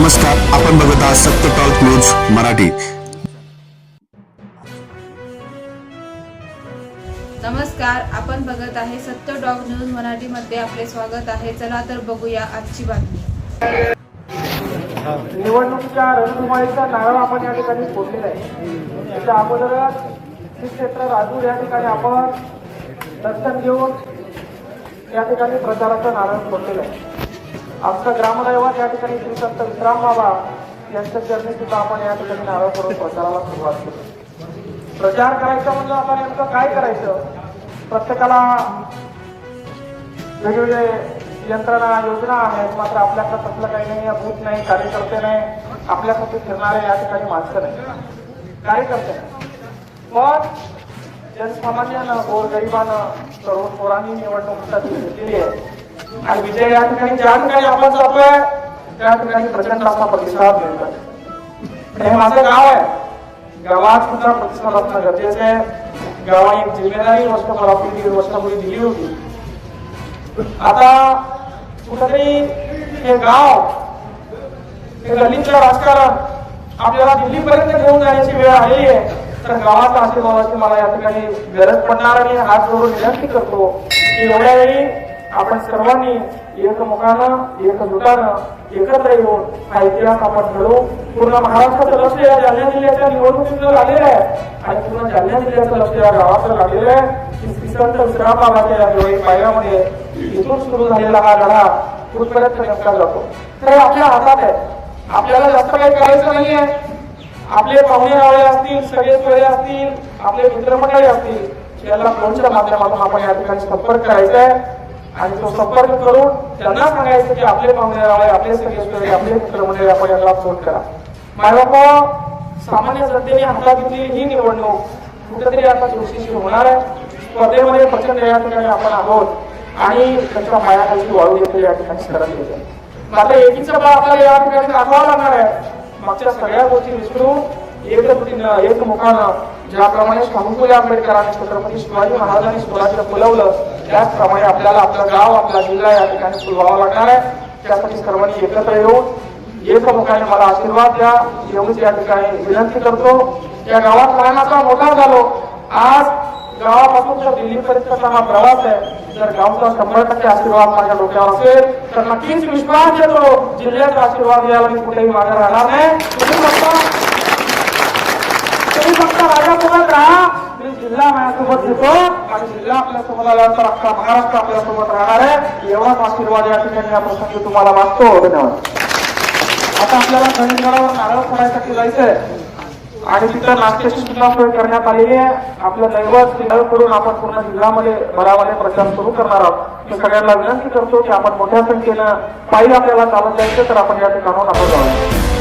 नमस्कार आपण बघत आहात सत्य टॉक न्यूज मराठी. नमस्कार आपण बघत आहे सत्य डॉग न्यूज मराठीमध्ये. आपले स्वागत आहे. चला तर बघूया आजची बातमी. निवडणुकीच्या रणधुमाळीचा नारळ आपण या ठिकाणी फोडलेला आहे. त्याच्या अगोदरच श्री क्षेत्र राजूर या ठिकाणी आपण दर्शन घेऊन या ठिकाणी प्रचाराचा नारळ फोडलेला आहे. आमचा ग्रामदैवत या ठिकाणी श्री संत विश्राम बाबा यांच्या चरणी सुद्धा आपण या ठिकाणी नारळ करून प्रचाराला सुरुवात केली. प्रचार करायचा म्हणजे आता नेमकं काय करायचं? प्रत्येकाला वेगवेगळे यंत्रणा योजना आहेत. मात्र आपल्याकडे तसलं काही नाही भूत नाही कार्यकर्ते नाही. आपल्याकडे फिरणारे या ठिकाणी माणसं नाही. कार्यकर्ते नाही. मग जनसामान्यानं गोरगरिबानं तरुण पोरांनी निवडणूक घेतलेली आहे. आणि विजय या ठिकाणी ज्या ठिकाणी आपण जातोय त्या ठिकाणी प्रचंड असा प्रतिसाद मिळतो हे माझं गाव आहे गावात सुद्धा प्रतिसाद असणं गरजेचं आहे गावाने एक जिम्मेदारी वर्ष मला दीड वर्षापूर्वी दिली होती आता कुठेतरी हे गाव हे गल्लीतलं राजकारण आपल्याला दिल्लीपर्यंत घेऊन जाण्याची वेळ आलेली आहे तर गावाचा आशीर्वादाची मला या ठिकाणी गरज पडणार आणि हात जोडून विनंती करतो की एवढ्या वेळी आपण सर्वांनी एकमुखानं एकजुटानं एकत्र येऊन हा इतिहास आपण घडवू. पूर्ण महाराष्ट्राचं लक्ष या जालना जिल्ह्याच्या निवडणुकीचं लागलेलं आहे आणि पूर्ण जालना जिल्ह्याचं लक्ष या गावाचं लागलेलं आहे की श्री संत विश्रामबाबाच्या या दिवाळी पायऱ्यामध्ये इथून सुरू झालेला हा लढा कुठपर्यंत नेमका जातो? तर आपल्या हातात आहे. आपल्याला जास्त काही करायचं नाहीये. आपले पाहुणे आवळे असतील सगळे सोयरे असतील आपले मित्रमंडळी असतील याला फोनच्या माध्यमातून आपण या ठिकाणी संपर्क करायचा आहे? आणि तो संपर्क करून त्यांना सांगायचं की आपले पाहुणे आपले सगळे आपले मित्रमंडळी आपण यांना फोन करा. मायबाप सामान्य जनतेने हातात घेतली ही निवडणूक कुठेतरी आता जोशीशी होणार आहे. स्पर्धेमध्ये प्रचंड या ठिकाणी आपण आहोत आणि त्याच्या मायाखाली वाळू देखील या ठिकाणी करत येते मात्र एकीचं बळ आपल्याला या ठिकाणी दाखवावं लागणार आहे. मागच्या सगळ्या गोष्टी विसरून एक एकमुखानं ज्याप्रमाणे शाहूफुले आंबेडकरांनी छत्रपती शिवाजी महाराजांनी स्वराज्य फुलवलं त्याचप्रमाणे आपल्याला आपलं गाव आपला जिल्हा या ठिकाणी फुलवावा लागणार आहे. त्यासाठी सर्वांनी एकत्र येऊन एकमुखाने मला आशीर्वाद द्या. एवढीच या ठिकाणी विनंती करतो. या गावात लहानाचा मोठा झालो. आज गावापासून तर दिल्लीपर्यंतचा हा प्रवास आहे. जर गावचा शंभर टक्के आशीर्वाद माझ्या डोक्यावर असेल तर नक्कीच विश्वास देतो. जिल्ह्याचा आशीर्वाद द्यायला मी कुठेही मागे राहणार नाही. तुम्ही फक्त तुम्ही माझ्यासोबत राहा. मी जिल्हा माझ्यासोबत घेतो आणि जिल्हा आपल्यासोबत आल्यानंतर अख्खा महाराष्ट्र आपल्यासोबत राहणार आहे. एवढाच आशीर्वाद या ठिकाणी या प्रसंगी तुम्हाला मागतो धन्यवाद. आता आपल्याला गणेशगडावर नारळ फोडायसाठी जायचंय. आणि तिथं नाश्त्याची सुद्धा सोय करण्यात आलेली आहे. आपलं नैवत नारळ करून आपण पूर्ण जिल्ह्यामध्ये भरामध्ये प्रचार सुरू करणार आहोत. मी सगळ्यांना विनंती करतो की आपण मोठ्या संख्येनं पायी आपल्याला चालत जायचं तर आपण या ठिकाणाहून आपण जाऊया.